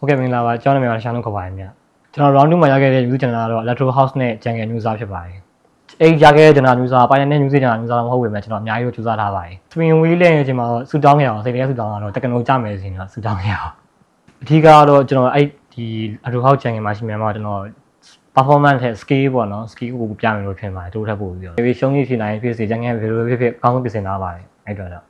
ဟုတ်ကဲ့မင်္ဂလာပါကျွန်တော်နာမည်ကရှာနုခေါ်ပါတယ်မြတ်ကျွန်တော် round 2မှာရခဲ့တဲ့ news channel ကတော့ electro house နဲ့ jungle news ဖြစ်ပါတယ်အဲ့ဒီရခဲ့တဲ့ channel news ကပိုင်းနဲ့ news channel news တော့မဟုတ်ပေမဲ့ကျွန်တော်အများကြီးတော့ကြိုးစားထားပါတယ် twin wheel လေးရဲ့အချိန်မှာတော့ဆူတောင်းခဲ့အောင်စိတ်ထဲဆူတောင်းတာတော့တက္ကနိုကြမယ်စီတော့ဆူတောင်းခဲ့အောင်အထူးကတော့ကျွန်တော်အဲ့ဒီ electro house jungle မှာရှိမြန်မှာကျွန်တော် performance နဲ့ skill ပေါ့နော် skill ကိုပြမယ်လို့ထင်ပါတယ်တိုးထပ်ဖို့ပြီးတော့ဒီရှုံးကြီးဖြစ်နိုင်ဖြစ်စေ jungle ဘယ်လိုဖြစ်ဖြစ်အကောင်းဆုံးပြင်ဆင်ထားပါတယ်အဲ့တော့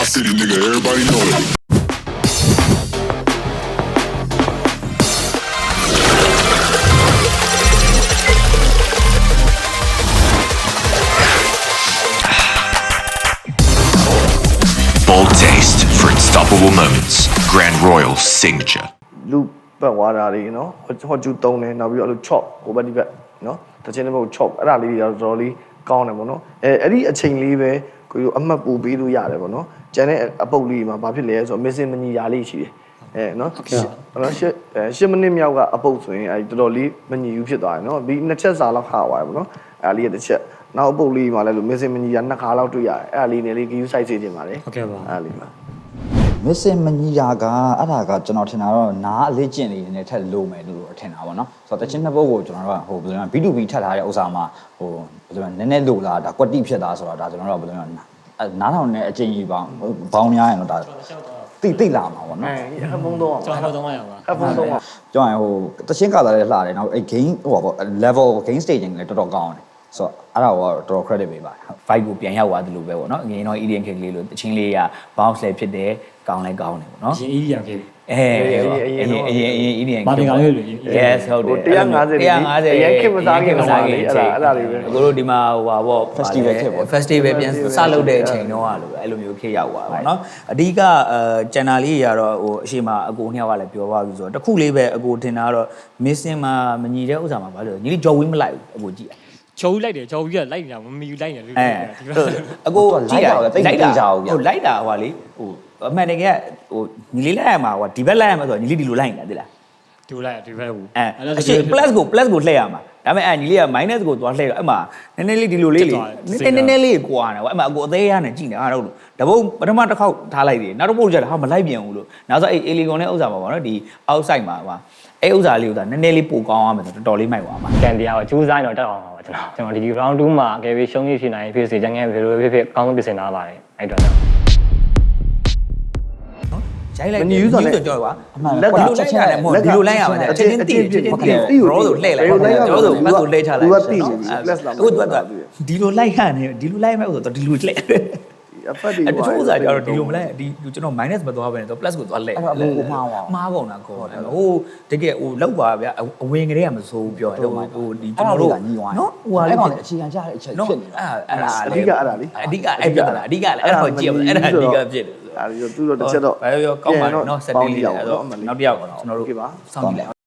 my city, nigga. Everybody know it. Bold taste for unstoppable moments. Grand Royal signature. လူပတ်သွားတာတွေနော်ဟောကျူတုံးတယ်နောက်ပြီးတော့အဲ့လို chop ဟိုဘက်ဒီဘက်နော်တချင်းတစ်ပုတ် chop အဲ့ဒါလေးတွေကတော့တော်တော်လေး ကောင်းတယ်ပေါ့နော်အဲအဲ့ဒီအချိန်လေးပဲကိုကြီးအမှတ်ပူပေးလို့ရတယ်ပေါ့နော်ကျန်တဲ့အပုတ်လေးမှာဘာဖြစ်လဲဆိုတော့ missing မညီရာလေးရှိတယ်အဲနော်ဟုတ်ကဲ့နော်ရှစ်အဲရှစ်မိနစ်မြောက်ကအပုတ်ဆိုရင်အဲတော်တော်လေးမညီဘူးဖြစ်သွားတယ်နော်ဒီနှစ်ချက်စာလောက်ခါသွားတယ်ပေါ့နော်အဲ့ဒါလေးရဲ့တစ်ချက်နောက်အပုတ်လေးမှာလည်းလို့ missing မညီရာနှစ်ခါလောက်တွေ့ရတယ်အဲ့ဒါလေးနဲ့လေး view site စေချင်ပါတယ်ဟုတ်ကဲ့ပါအဲ့ဒါလေးပါမ စ်စင်မညီယာကအဲ့ဒါကကျွန်တော်ထင်တာတော့နားအလေးကျင့်လေးနဲ့ထက်လို့မယ်လို့ထင်တာပေါ့နော်ဆိုတော့တချင်းနှစ်ပုတ်ကိုကျွန်တော်တို့ကဟိုဘယ်လိုလဲ B2B ထပ်ထားတဲ့ဥစ္စာမှာဟိုဘယ်လိုလဲနည်းနည်းလို့လားဒါကွက်တိဖြစ်တာဆိုတော့ဒါကျွန်တော်တို့ကဘယ်လိုလဲနားထောင်နေအကျဉ်းကြီးပေါင်းဘောင်းများရင်တော့ဒါတိတိလာမှာပေါ့နော်အဲဟပုံတော့ကျွန်တော်တော့300ပါဟပုံတော့ကြောက်ရင်ဟိုတချင်းကလာလည်းလှတယ်နောက်အဲ့ game ဟိုပါပေါ့ level game staging လည်းတော်တော်ကောင်းတယ် ဆိုတော့အဲ့ဒါကိုတော့တော်တော် credit ပေးပါတယ်ဟုတ် vibe ကိုပြန်ရောက်သွားတယ်လို့ပဲပေါ့နော်အရင်တော့ EDM ခက်ကလေးလို့တချင်းလေးက bounce လည်းဖြစ်တယ်ကောင်းလည်းကောင်းတယ်ပေါ့နော်ရှင် EDM ဖြစ်အဲအရင်အရင်အရင် EDM မာတင်ကလေးလို့ yes ဟုတ်တယ်150 150အရင်ခေတ်မစားခင်တုန်းကလေအဲ့ဒါအဲ့ဒါလေးပဲကိုတို့ဒီမှာဟိုပါပေါ့ Festival ခေတ်ပေါ့ festival ပြန်စလုပ်တဲ့အချိန်တော့ကလို့အဲ့လိုမျိုးခေတ်ရောက်သွားပါတော့အဓိကအဲကျန်တာလေးတွေကတော့ဟိုအရှိမအကိုနှစ်ယောက်ကလည်းပြောသွားပြီဆိုတော့တစ်ခုလေးပဲအကိုထင်တာကတော့ missing မှာမညီတဲ့ဥစ္စာမှာဘာလို့လဲညီလေးကြော်ဝင်းမလိုက်ဘူးအကိုကြည့် ရချိုးလိုက်တယ်ချိုးပြီးတော့လိုက်နေတာမမီယူလိုက်နေလို့အဲအကိုကြည့်ရလိုက်တာလည်းတိတ်တိတ်ကြအောင်ဗျဟိုလိုက်တာဟိုလေဟိုအမှန်တကယ်ဟိုညီလေးလိုက်ရမှာဟိုဒီဘက်လိုက်ရမှာဆိုတော့ညီလေးဒီလိုလိုက်နေတာသိလား ဒီလိုက်ဒီဘက်ဘူးအဲအရှိ plus ကို plus ကိုလှည့်ရမှာဒါပေမဲ့အဲညီလေးက minus ကိုသွားလှည့်တော့အဲ့မှာနည်းနည်းလေးဒီလိုလေးလေနည်းနည်းနည်းလေးကွာတယ်ကွာအဲ့မှာအကိုအသေးရနဲ့ကြည့်နေအားတော့တပုတ်ပထမတစ်ခေါက်ထားလိုက်တယ်နောက်တစ်ပုတ်ကျတော့ဟာမလိုက်ပြန်ဘူးလို့နောက်ဆိုအဲ့ alien နဲ့ဥစ္စာပါပါနော်ဒီ outside မှာပါအဲ့ဥစ္စာလေးကိုသာနည်းနည်းလေးပိုကောင်းအောင်မယ်ဆိုတော့တော်တော်လေးမိုက်သွားမှာကန်တရားကိုစူးစမ်းတော့တက်အောင်ပါကျွန်တော်ကျွန်တော်ဒီ round 2မှာအကယ်၍ရှုံးရဖြစ်နိုင်ဖြစ်စေချင်ငယ်ဘယ်လိုဖြစ်ဖြစ်အကောင်းဆုံးပြင်ဆင်ထားပါတယ်အဲ့တော့ ရိုက်လိုက်မညီဘူးဆိုတော့ကြောက်ကွာအမှန်လက်ကကွာဒီလိုလိုက်ရတယ်မဟုတ်ဒီလိုလိုက်ရမှာချက်ချင်းတည်ချက်ချင်းတည်ရောဆိုလှည့်လိုက်ရောဆိုဘက်ကိုလှည့်ချလိုက်သူကတိနေလက်လာအခုသူကဒီလိုလိုက်ရတယ်ဒီလိုလိုက်မဲ့ဆိုတော့ဒီလိုလှည့်အဖက်ဒီအဲ့တချို့ဥစားကြတော့ဒီလိုမလဲဒီကျွန်တော် minus မသွားဘဲနဲ့တော့ plus ကိုသွားလဲအဲ့ဒါအမှားပါမှားပုံတာကောဟိုတကယ်ဟိုလောက်ပါဗျအဝင်ကလေးကမစိုးဘူးပြောဟိုဟိုဒီကျွန်တော်တို့ညီဝိုင်းနော်ဟိုဟာအဲ့လေးကောင်လည်းအခြေခံကြတဲ့အချက်နော်ဖြစ်နေတာအဲ့ဒါအဓိကအဲ့ဒါလေအဓိကအဲ့ပြတာအဓိကလည်းအဲ့ဒါကိုကြည့်အောင်အဲ့ဒါအဓိကဖြစ်တယ် ဒါပြီးတော့သူ့တော့တစ်ချက်တော့ကောင်းပါတော့နော် setting လေးအဲ့တော့နောက်တစ်ယောက်ကတော့ကျွန်တော်တို့စောင့်ကြည့်လိုက်